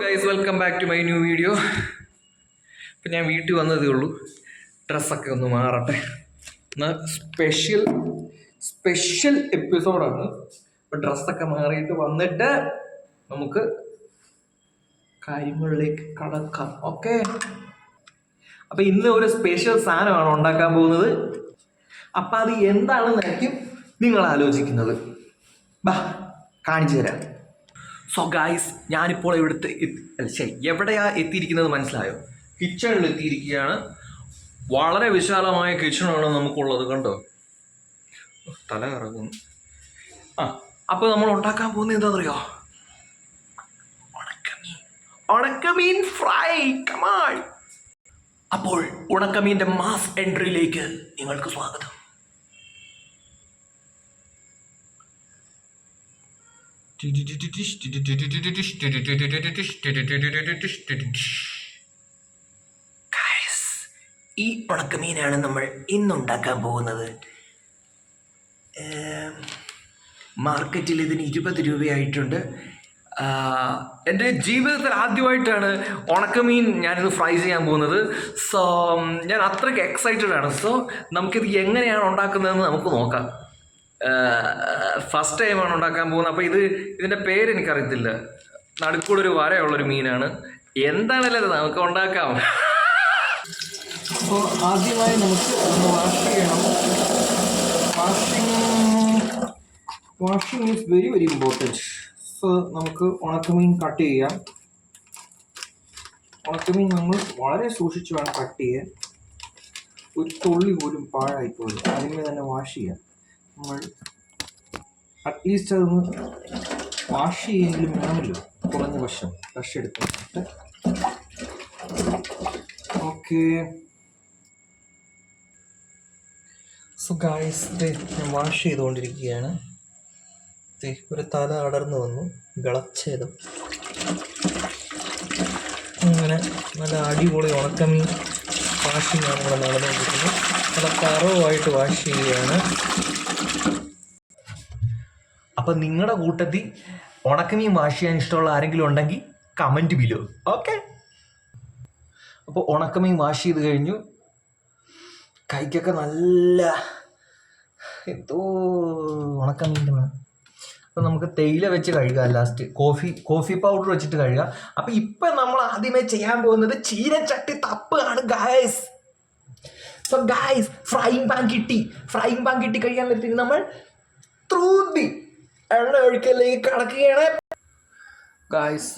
Guys welcome back to my new video ഇപ്പം ഞാൻ വീട്ടിൽ വന്നതേ ഉള്ളൂ. ഡ്രസ്സൊക്കെ ഒന്ന് മാറട്ടെ. എന്നാൽ സ്പെഷ്യൽ സ്പെഷ്യൽ എപ്പിസോഡാണ് അപ്പം ഡ്രസ്സൊക്കെ മാറിയിട്ട് വന്നിട്ട് നമുക്ക് കാര്യങ്ങളിലേക്ക് കടക്കാം. ഓക്കെ അപ്പം ഇന്ന് ഒരു സ്പെഷ്യൽ സാധനമാണ് ഉണ്ടാക്കാൻ പോകുന്നത്. അപ്പം അത് എന്താണെന്നായിരിക്കും നിങ്ങൾ ആലോചിക്കുന്നത്. ബാ കാണിച്ചു തരാം. സോ ഗായ്സ് ഞാനിപ്പോൾ ഇവിടുത്തെ ശരി എവിടെയാ എത്തിയിരിക്കുന്നത് മനസ്സിലായോ? കിച്ചണിൽ എത്തിയിരിക്കുകയാണ്. വളരെ വിശാലമായ കിച്ചണാണ് നമുക്കുള്ളത് കണ്ടോ? തല കറങ്ങുന്നു ആ അപ്പോൾ നമ്മൾ ഉണ്ടാക്കാൻ പോകുന്നത് എന്താണെന്നറിയോ? ഉണക്കമീൻ. ഉണക്കമീൻ ഫ്രൈ കമാൾ അപ്പോൾ ഉണക്കമീന്റെ മാസ് എൻട്രിയിലേക്ക് നിങ്ങൾക്ക് സ്വാഗതം. ഈ ഉണക്കമീനാണ് നമ്മൾ ഇന്നുണ്ടാക്കാൻ പോകുന്നത്. മാർക്കറ്റിൽ ഇതിന് ഇരുപത് രൂപയായിട്ടുണ്ട്. എന്റെ ജീവിതത്തിൽ ആദ്യമായിട്ടാണ് ഉണക്കമീൻ ഞാനിത് ഫ്രൈ ചെയ്യാൻ പോകുന്നത്. സോ ഞാൻ അത്രയ്ക്ക് എക്സൈറ്റഡ് ആണ്. സോ നമുക്കിത് എങ്ങനെയാണ് ഉണ്ടാക്കുന്നതെന്ന് നമുക്ക് നോക്കാം. ഫസ്റ്റ് ടൈമാണ് ഉണ്ടാക്കാൻ പോകുന്നത്. അപ്പോൾ ഇത് ഇതിന്റെ പേര് എനിക്കറിയത്തില്ല. നടുക്കൂടെ ഒരു വരയുള്ളൊരു മീനാണ്. എന്താണല്ലേ നമുക്ക് ഉണ്ടാക്കാം. അപ്പോൾ ആദ്യമായി നമുക്ക് ഒന്ന് വാഷ് ചെയ്യണം. Washing washing is very very important so നമുക്ക് ഉണക്കമീൻ കട്ട് ചെയ്യാം. ഉണക്കമീൻ നമ്മൾ വളരെ സൂക്ഷിച്ച് വേണം കട്ട് ചെയ്യാൻ. ഒരു തുള്ളി പോലും പാഴായിപ്പോലും അതിനെ തന്നെ വാഷ് ചെയ്യാം. നമ്മൾ അറ്റ്ലീസ്റ്റ് അതൊന്ന് വാഷ് ചെയ്യുമെങ്കിലും വേണമല്ലോ. കുറഞ്ഞ വശം ബ്രഷ് എടുത്തിട്ട് ഓക്കെ സോ ഗായ്സ് ഞാൻ വാഷ് ചെയ്തുകൊണ്ടിരിക്കുകയാണ്. ഒരു തല അടർന്നു വന്നു. വിളച്ചേതും. അങ്ങനെ നല്ല അടിപൊളി ഉണക്കമീൻ വാഷിങ്ങാണ് ഇവിടെ നടന്നുകൊണ്ടിരിക്കുന്നത്. നല്ല തറവായിട്ട് വാഷ് ചെയ്യുകയാണ്. അപ്പം നിങ്ങളുടെ കൂട്ടത്തിൽ ഉണക്കമീൻ വാഷ് ചെയ്യാൻ ഇഷ്ടമുള്ള ആരെങ്കിലും ഉണ്ടെങ്കിൽ കമന്റ് ബിലോ ഓക്കെ അപ്പോൾ ഉണക്കമീൻ വാഷ് ചെയ്ത് കഴിഞ്ഞു. കൈക്കൊക്കെ നല്ല എന്തോ ഉണക്കമീന്റെ വേണം അപ്പോൾ നമുക്ക് തേയില വെച്ച് കഴുകാം ലാസ്റ്റ് കോഫി കോഫി പൗഡർ വെച്ചിട്ട് കഴുകാം. അപ്പോൾ ഇപ്പം നമ്മൾ ആദ്യമേ ചെയ്യാൻ പോകുന്നത് ചീനച്ചട്ടി തപ്പ് ആണ് guys so guys frying pan കിട്ടി. ഫ്രൈങ് പാൻ കിട്ടി കഴിയാൻ നേരത്തേക്ക് നമ്മൾ ത്രൂതി എണ്ണ ഒഴിക്കലേക്ക് കടക്കുകയാണ്. ഗായ്സ്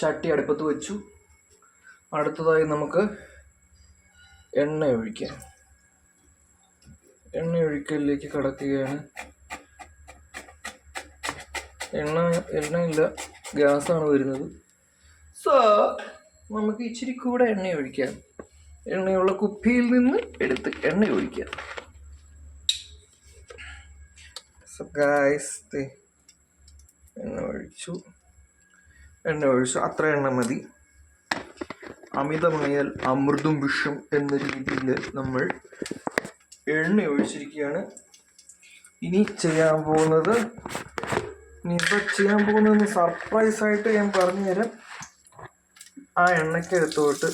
ചട്ടി അടുപ്പത്ത് വെച്ചു. അടുത്തതായി നമുക്ക് എണ്ണ ഒഴിക്കാം. എണ്ണ ഒഴിക്കലിലേക്ക് കടക്കുകയാണ്. എണ്ണ എണ്ണയില്ല ഗ്യാസാണ് വരുന്നത്. സോ നമുക്ക് ഇച്ചിരി കൂടെ എണ്ണ ഒഴിക്കാം. എണ്ണയുള്ള കുപ്പിയിൽ നിന്ന് എടുത്ത് എണ്ണ ഒഴിക്കാം. സോ ഗായ്സ് എണ്ണ ഒഴിച്ചു. എണ്ണ ഒഴിച്ചു. അത്ര എണ്ണ മതി. അമിതമായാൽ അമൃതും വിഷം എന്ന രീതിയിൽ നമ്മൾ എണ്ണ ഒഴിച്ചിരിക്കുകയാണ്. ഇനി ചെയ്യാൻ പോകുന്നത് ഇനി ഇപ്പോൾ ചെയ്യാൻ പോകുന്നത് സർപ്രൈസ് ആയിട്ട് ഞാൻ പറഞ്ഞുതരാം. ആ എണ്ണയ്ക്കകത്തോട്ട്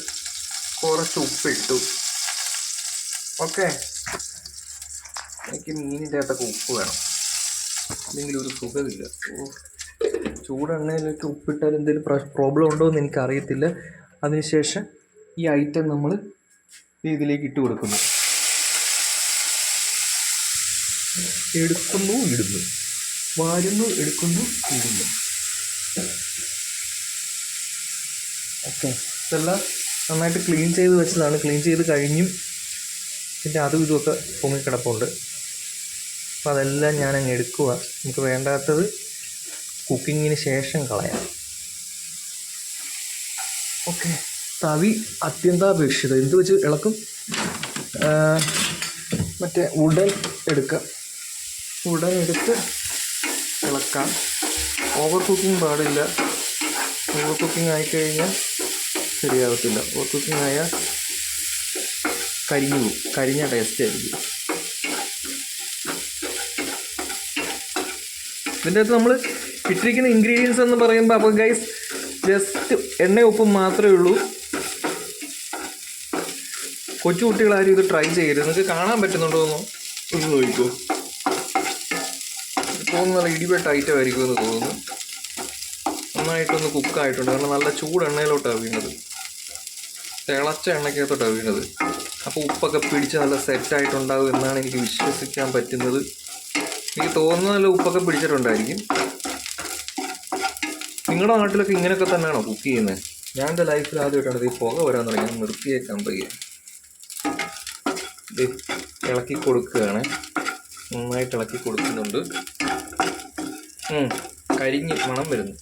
കുറച്ച് ഉപ്പിട്ടു. ഓക്കെ എനിക്ക് മീനിന്റെ അകത്തൊക്കെ ഉപ്പ് വേണം. അല്ലെങ്കിൽ ഒരു സുഖമില്ല. ഓ. ചൂടെണ്ണയിലേക്ക് ഉപ്പിട്ടാൽ എന്തെങ്കിലും പ്രോബ്ലം ഉണ്ടോ എന്ന് എനിക്കറിയത്തില്ല. അതിനുശേഷം ഈ ഐറ്റം നമ്മൾ ഇതിലേക്ക് ഇട്ട് കൊടുക്കുന്നു. എടുക്കുന്നു ഇടുന്നു. വാരുന്നു എടുക്കുന്നു ഇടുന്നു. ഓക്കെ ഇതെല്ലാം നന്നായിട്ട് ക്ലീൻ ചെയ്ത് വെച്ചതാണ്. ക്ലീൻ ചെയ്ത് കഴിഞ്ഞും പിന്നെ അതും ഇതുമൊക്കെ പൊങ്ങിക്കിടപ്പുണ്ട്. അപ്പോൾ അതെല്ലാം ഞാൻ അങ്ങ് എടുക്കുക എനിക്ക് വേണ്ടാത്തത് കുക്കിങ്ങിന് ശേഷം കളയാം. ഓക്കെ. തവി അത്യന്താപേക്ഷിത. എന്ത് വെച്ച് ഇളക്കും? മറ്റേ ഉടൻ എടുക്കാം. ഉടൻ എടുത്ത് ഇളക്കാം. ഓവർ കുക്കിംഗ് പാടില്ല. ഓവർ കുക്കിംഗ് ആയിക്കഴിഞ്ഞാൽ ശരിയാകത്തില്ല ഓവർ കുക്കിംഗ് ആയാൽ കരിഞ്ഞു പോകും. കരിഞ്ഞ ടേസ്റ്റ് ആയിരിക്കും. ഇതിന്റെ അകത്ത് നമ്മൾ ഇട്ടിരിക്കുന്ന ഇൻഗ്രീഡിയൻസ് എന്ന് പറയുമ്പോൾ അപ്പോൾ ഗൈസ് ജസ്റ്റ് എണ്ണ ഉപ്പും മാത്രമേ ഉള്ളൂ. കൊച്ചു കുട്ടികളാരും ഇത് ട്രൈ ചെയ്യരുത്. നിങ്ങൾക്ക് കാണാൻ പറ്റുന്നുണ്ടോ ഒന്ന് ചോദിക്കൂ തോന്നുന്നു നല്ല ഇടിപെട്ട ഐറ്റം ആയിരിക്കും എന്ന് തോന്നുന്നു. നന്നായിട്ടൊന്ന് കുക്കായിട്ടുണ്ട് കാരണം നല്ല ചൂട് എണ്ണയിലോട്ടാണ് വീണത്. തിളച്ച എണ്ണയ്ക്കകത്തോട്ടാണ് വീണത്. അപ്പോൾ ഉപ്പൊക്കെ പിടിച്ച് നല്ല സെറ്റായിട്ടുണ്ടാവും എന്നാണ് എനിക്ക് വിശ്വസിക്കാൻ പറ്റുന്നത്. എനിക്ക് തോന്നുന്ന നല്ല ഉപ്പൊക്കെ പിടിച്ചിട്ടുണ്ടായിരിക്കും. നിങ്ങളുടെ നാട്ടിലൊക്കെ ഇങ്ങനെയൊക്കെ തന്നെയാണോ കുക്ക് ചെയ്യുന്നത് ഞാൻ എന്റെ ലൈഫിൽ ആദ്യമായിട്ടാണ് ഈ പുക വരാൻ തുടങ്ങി നിർത്തിയേക്കാൻ പയ്യെ ഇത് ഇളക്കി കൊടുക്കുകയാണ്. നന്നായിട്ട് ഇളക്കി കൊടുക്കുന്നുണ്ട്. കരിഞ്ഞ് മണം വരുന്നു.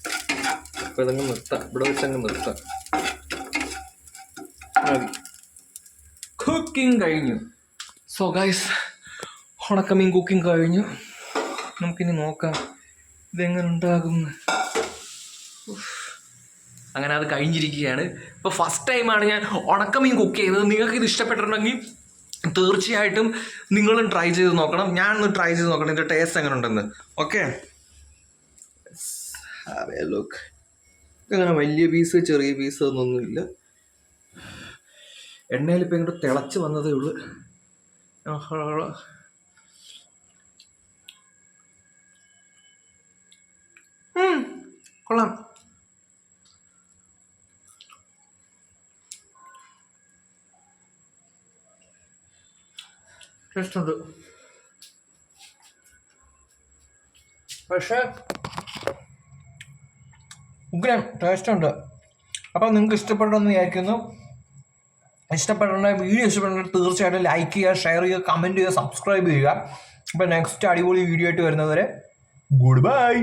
അപ്പോൾ ഇതങ്ങ് നിർത്താം. ഇവിടെ വെച്ചങ്ങ് നിർത്താം. മതി. കുക്കിംഗ് കഴിഞ്ഞു. സോ ഗൈസ് ഉണക്കമീൻ കുക്കിംഗ് കഴിഞ്ഞു. നമുക്കിനി നോക്കാം ഇതെങ്ങനെ ഉണ്ടാകും അങ്ങനെ അത് കഴിഞ്ഞിരിക്കുകയാണ്. ഇപ്പോൾ ഫസ്റ്റ് ടൈമാണ് ഞാൻ ഉണക്കമീൻ കുക്ക് ചെയ്തത് നിങ്ങൾക്ക് ഇത് ഇഷ്ടപ്പെട്ടിട്ടുണ്ടെങ്കിൽ തീർച്ചയായിട്ടും നിങ്ങളും ട്രൈ ചെയ്ത് നോക്കണം. ഞാൻ ഒന്ന് ട്രൈ ചെയ്ത് നോക്കണം. ഇതിന്റെ ടേസ്റ്റ് എങ്ങനെ ഉണ്ടെന്ന് ഓക്കെ ലുക്ക് അങ്ങനെ വലിയ പീസ് ചെറിയ പീസ് ഒന്നൊന്നുമില്ല എണ്ണയിൽ ഇപ്പം ഇങ്ങോട്ട് തിളച്ച് വന്നതേ ഉള്ളൂ. കൊള്ളാം. ടേസ്റ്റ് ഉണ്ട്. പക്ഷേ ഉഗ്രം ടേസ്റ്റ് ഉണ്ട്. അപ്പോൾ നിങ്ങൾക്ക് ഇഷ്ടപ്പെട്ടെന്ന് വിചാരിക്കുന്നു. ഇഷ്ടപ്പെടേണ്ട വീഡിയോ ഇഷ്ടപ്പെടേണ്ട തീർച്ചയായിട്ടും ലൈക്ക് ചെയ്യുക ഷെയർ ചെയ്യുക കമന്റ് ചെയ്യുക സബ്സ്ക്രൈബ് ചെയ്യുക. അപ്പോൾ നെക്സ്റ്റ് അടിപൊളി വീഡിയോ ആയിട്ട് വരുന്നവരെ ഗുഡ് ബൈ